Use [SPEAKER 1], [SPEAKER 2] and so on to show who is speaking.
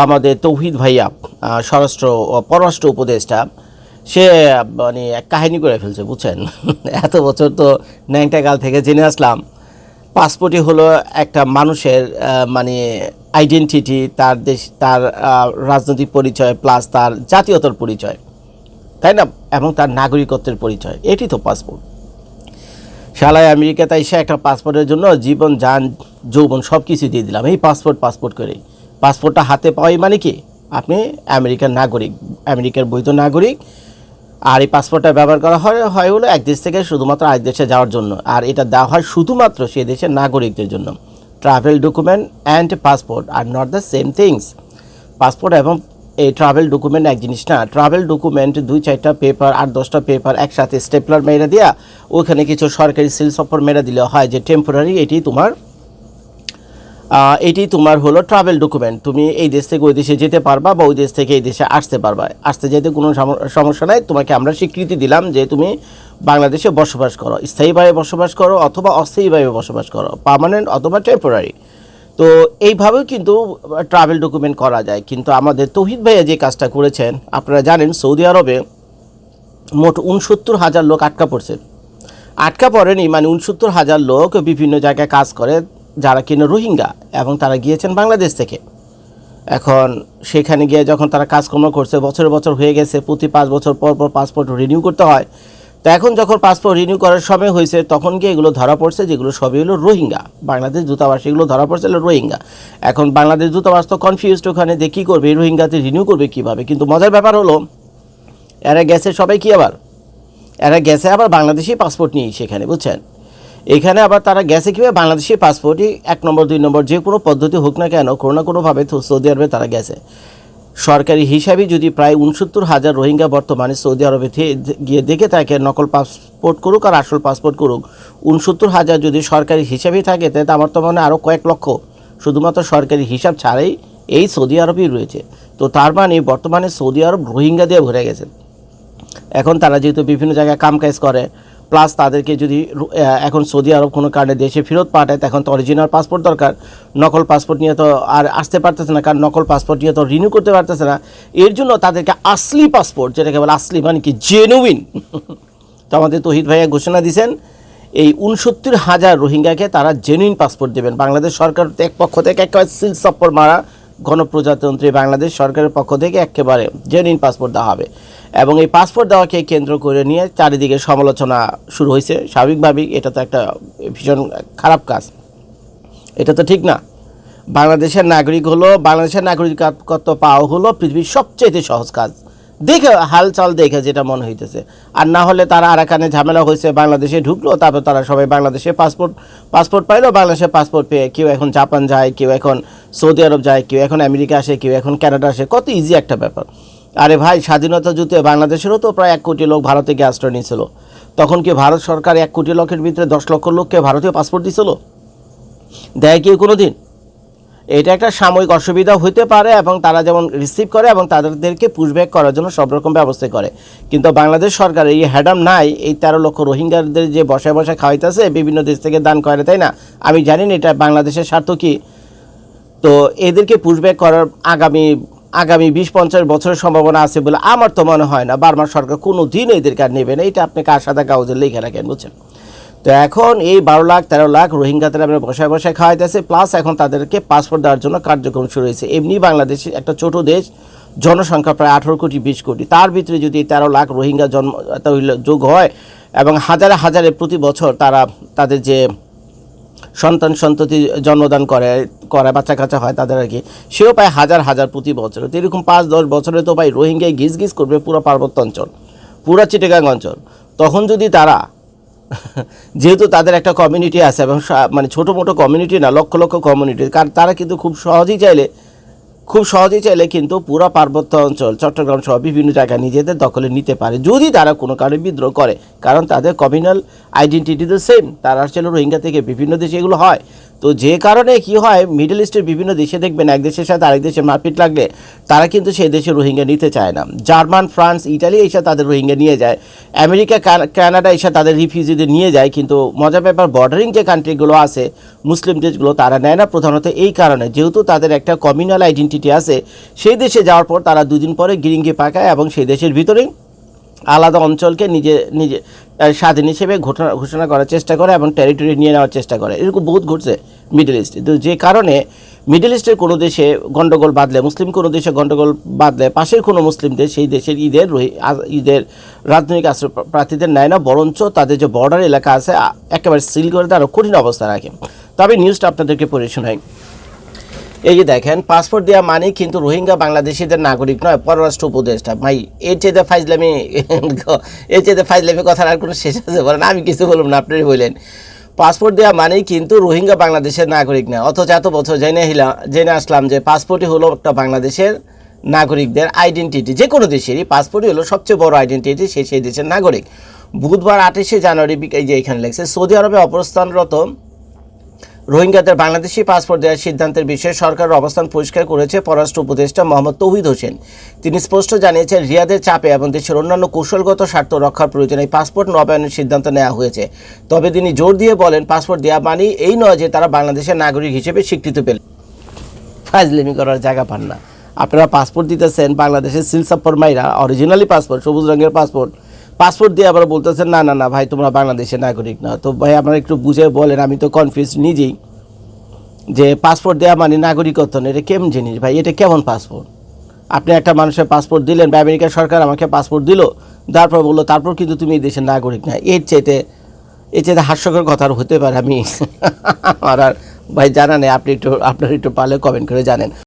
[SPEAKER 1] আমাদের তৌহিদ ভাইয়া স্বরাষ্ট্র পররাষ্ট্র উপদেষ্টা, সে মানে এক কাহিনী করে ফেলছে, বুঝছেন? এত বছর তো ন্যাংটাকাল থেকে জেনে আসলাম। পাসপোর্টই হলো একটা মানুষের মানে আইডেন্টিটি তার দেশ, তার রাজনৈতিক পরিচয় প্লাস তার জাতীয়তার পরিচয়, তাই না? এবং তার নাগরিকত্বের পরিচয়, এটি তো পাসপোর্ট। শালায় আমেরিকা তাই সে একটা পাসপোর্টের জন্য জীবন, যান, যৌবন সব কিছু দিয়ে দিলাম। এই পাসপোর্ট পাসপোর্ট করেই। পাসপোর্টটা হাতে পাওয়াই মানে কি? আপনি আমেরিকার নাগরিক, আমেরিকার বৈধ নাগরিক, আর এই পাসপোর্টটা ব্যবহার করা হয় হয় হলো এক দেশ থেকে শুধুমাত্র আরেক দেশে যাওয়ার জন্য। আর এটা দেওয়া হয় শুধুমাত্র সেই দেশের নাগরিকদের জন্য। Travel document and passport are not the same things passport এবং এই ট্রাভেল ডকুমেন্ট এক জিনিস না। ট্রাভেল ডকুমেন্ট দুই, চারটা পেপার আর দশটা পেপার একসাথে স্টেপলার মেরে দেওয়া ওখানে কিছু সরকারি সিল সফর মেরে দিলে হয় যে টেম্পোরারি এটি তোমার এটি তোমার হলো ট্রাভেল ডকুমেন্ট তুমি এই দেশ থেকে ওই দেশে যেতে পারবা বা ওই দেশ থেকে এই দেশে আসতে পারবা। আসতে যেতে কোনো সাম- সমস্যা নাই, তোমাকে আমরা স্বীকৃতি দিলাম যে তুমি বাংলাদেশে বসবাস করো। স্থায়ীভাবে বসবাস করো অথবা অস্থায়ীভাবে বসবাস করো পার্মানেন্ট অথবা টেম্পোরারি তো এইভাবেও কিন্তু ট্রাভেল ডকুমেন্ট করা যায়। কিন্তু আমাদের তৌহিদ ভাইয়া যে কাজটা করেছেন, আপনারা জানেন সৌদি আরবে মোট উনসত্তর হাজার লোক আটকা পড়ছে। আটকা পড়েনি মানে উনসত্তর হাজার লোক বিভিন্ন জায়গায় কাজ করে। যারা কিনা রোহিঙ্গা এবং তারা গিয়েছেন বাংলাদেশ থেকে। এখন সেখানে গিয়ে যখন তারা কাজকর্ম করছে, বছর বছর হয়ে গেছে, প্রতি পাঁচ বছর পর পর পাসপোর্ট রিনিউ করতে হয়। তো এখন যখন পাসপোর্ট রিনিউ করার সময় হয়েছে, তখন গিয়ে এগুলো ধরা পড়ছে, যেগুলো সবই হলো রোহিঙ্গা। বাংলাদেশ দূতাবাস, এগুলো ধরা পড়ছে হলো রোহিঙ্গা। এখন বাংলাদেশ দূতাবাস তো কনফিউজড ওখানে যে কী করবে রোহিঙ্গাতে রিনিউ করবে কীভাবে? কিন্তু মজার ব্যাপার হলো, এরা গেছে সবাই কি আবার? এরা গেছে আবার বাংলাদেশি পাসপোর্ট নিয়ে সেখানে, বুঝছেন? এখানে আবার তারা গেছে কীভাবে? বাংলাদেশি পাসপোর্টই এক নম্বর, দুই নম্বর, যে কোনো পদ্ধতি হোক না কেন, কোনো না কোনোভাবে সৌদি আরবে তারা গেছে। সরকারি হিসাবে যদি প্রায় উনসত্তর হাজার রোহিঙ্গা বর্তমানে সৌদি আরবে গিয়ে দেখে থাকে, নকল পাসপোর্ট করুক আর আসল পাসপোর্ট করুক, উনসত্তর হাজার যদি সরকারি হিসাবেই থাকে, তাহলে আমার তো মনে আরও কয়েক লক্ষ। শুধুমাত্র সরকারি হিসাব ছাড়াই এই সৌদি আরবেই রয়েছে। তো তার মানে বর্তমানে সৌদি আরব রোহিঙ্গা দিয়ে ভরে গেছে। এখন তারা যেহেতু বিভিন্ন জায়গায় কাম কাজ করে প্লাস তাদেরকে যদি এখন সৌদি আরব কোনো কারণে দেশে ফেরত পাঠায়, তখন তো অরিজিনাল পাসপোর্ট দরকার। নকল পাসপোর্ট নিয়ে তো আর আসতে পারতেছে না, কারণ নকল পাসপোর্ট নিয়ে তো রিনিউ করতে পারতেছে না। এর জন্য তাদেরকে আসলি পাসপোর্ট যেটাকে বলে আসলি মানে কি জেনুইন তো আমাদের তহিদ ভাইয়া ঘোষণা দিয়েছেন এই উনসত্তর হাজার রোহিঙ্গাকে তারা জেনুইন পাসপোর্ট দেবেন। বাংলাদেশ সরকার এক পক্ষ থেকে একেবারে সিল সপ্পর মারা গণপ্রজাতন্ত্রী বাংলাদেশ সরকারের পক্ষ থেকে একেবারে জেনুইন পাসপোর্ট দেওয়া হবে। এবং এই পাসপোর্ট দেওয়াকে কেন্দ্র করে নিয়ে চারিদিকে সমালোচনা শুরু হয়েছে। স্বাভাবিকভাবেই এটা তো একটা ভীষণ খারাপ কাজ। এটা তো ঠিক না। বাংলাদেশের নাগরিক হলো, বাংলাদেশের নাগরিকত্ব পাওয়া হলো পৃথিবীর সবচেয়ে সহজ কাজ। দেখে, হালচাল দেখে যেটা মনে হইতেছে। আর না হলে তারা আরাকানে ঝামেলা হয়েছে বাংলাদেশে ঢুকলো, তারপর তারা সবাই বাংলাদেশে পাসপোর্ট পাসপোর্ট পাইলো, বাংলাদেশে পাসপোর্ট পেয়ে কেউ এখন জাপান যায়, কেউ এখন সৌদি আরব যায়, কেউ এখন আমেরিকা আসে, কেউ এখন কানাডা আসে। কত ইজি একটা ব্যাপার। আরে ভাই, স্বাধীনতা যুদ্ধে বাংলাদেশেরও তো প্রায় এক কোটি লোক ভারতে গিয়ে আশ্রয় নিয়েছিল। তখন কি ভারত সরকার এক কোটি লোকের ভিতরে দশ লক্ষ লোককে ভারতীয় পাসপোর্ট দিছিল? দেয় কেউ কোনো দিন এটা একটা সাময়িক অসুবিধা হতে পারে এবং তারা যেমন রিসিভ করে এবং তাদেরকে পুশব্যাক করার জন্য সব রকম ব্যবস্থা করে। কিন্তু বাংলাদেশ সরকার এই হ্যাডাম নাই, এই তেরো লক্ষ রোহিঙ্গাদের যে বসায় বসায় খাওয়াইতেছে, বিভিন্ন দেশ থেকে দান করে, তাই না? আমি জানি না এটা বাংলাদেশের স্বার্থ কী। তো এদেরকে পুশব্যাক করার আগামী আগামী বিশ, পঞ্চাশ বছরের সম্ভাবনা আছে বলে আমার তো মনে হয় না। বার্মার সরকার কোনো দিন এদেরকে আর নেবে না। এটা আপনি কার সাদা কাগজে লিখে রাখেন, বুঝছেন? তো এখন এই বারো লাখ, তেরো লাখ রোহিঙ্গাদের আমরা বসায় বসায় খাওয়াইতেছে প্লাস এখন তাদেরকে পাসপোর্ট দেওয়ার জন্য কার্যক্রম শুরু হয়েছে। এমনি বাংলাদেশ একটা ছোট দেশ, জনসংখ্যা প্রায় আঠেরো কোটি, বিশ কোটি। তার ভিতরে যদি তেরো লাখ রোহিঙ্গা জন্ম যোগ হয় এবং হাজারে হাজারে প্রতি বছর তারা তাদের যে সন্তান সন্ততি জন্মদান করে করে বাচ্চা কাচ্চা হয় তাদের আর কি, সেও পায় হাজার হাজার প্রতি বছর। তো এরকম পাঁচ, দশ বছরে তো ভাই রোহিঙ্গায় গিজ গিজ করবে পুরো পার্বত্য অঞ্চল, পুরো চিটেগাং অঞ্চল। তখন যদি তারা যেহেতু তাদের একটা কমিউনিটি আছে, এবং মানে ছোটো মোটো কমিউনিটি না, লক্ষ লক্ষ কমিউনিটি কারণ তারা কিন্তু খুব সহজেই চাইলে খুব সহজেই চাইলে কিন্তু পুরো পার্বত্য অঞ্চল, চট্টগ্রাম সহ বিভিন্ন জায়গা নিজেদের দখলে নিতে পারে। যদি তারা কোনো কারণে বিদ্রোহ করে, কারণ তাদের কমিউনাল আইডেন্টিটি তো সেম তারা আসলে রোহিঙ্গা থেকে বিভিন্ন দেশে এগুলো হয়। তো যে কারণে কি হয় মিডল ইস্টের বিভিন্ন দেশে দেখবেন এক দেশের সাথে আরেক দেশের মারপিট লাগলে, তারা কিন্তু সেই দেশে রোহিঙ্গা নিতে চায় না। জার্মান, ফ্রান্স ইটালি এসে তাদের রোহিঙ্গা নিয়ে যায়। আমেরিকা কানা- কানাডা এসে তাদের রিফিউজিদের নিয়ে যায়। কিন্তু মজার ব্যাপার বর্ডারিং যে কান্ট্রিগুলো আছে, মুসলিম দেশগুলো তারা নেয় না প্রধানত এই কারণে। যেহেতু তাদের একটা কমিউনাল আইডেন্টিটি আছে, সেই দেশে যাওয়ার পর তারা দুদিন পরে গিরিঙ্গি পাকায় এবং সেই দেশের ভিতরেই আলাদা অঞ্চলকে নিজে নিজে স্বাধীন হিসেবে ঘোষণা ঘোষণা করার চেষ্টা করে এবং টেরিটরি নিয়ে নেওয়ার চেষ্টা করে। এরকম বহুত ঘটছে মিডল ইস্টে তো যে কারণে মিডল ইস্টের কোনো দেশে গণ্ডগোল বাঁধলে, মুসলিম কোনো দেশে গণ্ডগোল বাঁধলে, পাশের কোনো মুসলিম দেশ সেই দেশের ঈদের ঈদের রাজনৈতিক আশ্রয় প্রার্থীদের নেয় না, বরঞ্চ তাদের যে বর্ডার এলাকা আছে একেবারে সিল করে তারা কঠিন অবস্থা রাখে। তবে নিউজটা আপনাদেরকে পড়ে শোনাই। এই যে দেখেন পাসপোর্ট দেওয়া মানে কিন্তু রোহিঙ্গা বাংলাদেশিদের নাগরিক নয়, পররাষ্ট্র উপদেষ্টা। ভাই, এর চেয়ে ফাইজলামি, এর চেয়ে ফাইজলামি কথার আর কোনো শেষ আছে বলেন, আমি কিছু বললাম না, আপনারই বললেন পাসপোর্ট দেওয়া মানেই কিন্তু রোহিঙ্গা বাংলাদেশের নাগরিক না, অথচ এত বছর জেনে হিলা, জেনে আসলাম যে পাসপোর্টই হলো একটা বাংলাদেশের নাগরিকদের আইডেন্টিটি যে কোনো দেশেরই পাসপোর্টই হলো সবচেয়ে বড় আইডেন্টিটি সে সেই দেশের নাগরিক। বুধবার আঠাশে জানুয়ারি, এই যে এখানে লেগছে সৌদি আরবে অবস্থানরত রোহিঙ্গাদের বাংলাদেশি পাসপোর্ট দেওয়ার সিদ্ধান্তের বিষয়ে সরকারের অবস্থান পরিষ্কার করেছে পররাষ্ট্র উপদেষ্টা মোহাম্মদ তৌহিদ হোসেন। তিনি স্পষ্ট জানিয়েছেন, রিয়াদের চাপে এবং দেশের অন্যান্য কৌশলগত স্বার্থ রক্ষার প্রয়োজনে পাসপোর্ট নবায়নের সিদ্ধান্ত নেওয়া হয়েছে। তবে তিনি জোর দিয়ে বলেন, পাসপোর্ট দেওয়া মানেই এই নয় যে তারা বাংলাদেশের নাগরিক হিসেবে স্বীকৃতি পেল। ফাজলিমি করার জায়গা পান না। আপনারা পাসপোর্ট দিতেছেন বাংলাদেশের সিলসাপ্পর মাইরা অরিজিনালি পাসপোর্ট, সবুজ রঙের পাসপোর্ট। পাসপোর্ট দিয়ে আবার বলতেছেন, না না না, ভাই, তোমরা বাংলাদেশের নাগরিক না। তো ভাই, আপনারা একটু বুঝে বলেন, আমি তো কনফিউজ নিজেই যে পাসপোর্ট দেওয়া মানে নাগরিকত্ব না, এটা কেমন জিনিস ভাই? এটা কেমন পাসপোর্ট? আপনি একটা মানুষের পাসপোর্ট দিলেন বা আমেরিকার সরকার আমাকে পাসপোর্ট দিল, তারপর বলল, তারপর কিন্তু তুমি এই দেশের নাগরিক না। এর চাইতে এর চাইতে হাস্যকর কথা আর হতে পারে, আমি আর, ভাই, জানা নেই, আপনি একটু, আপনার একটু পারলে কমেন্ট করে জানেন।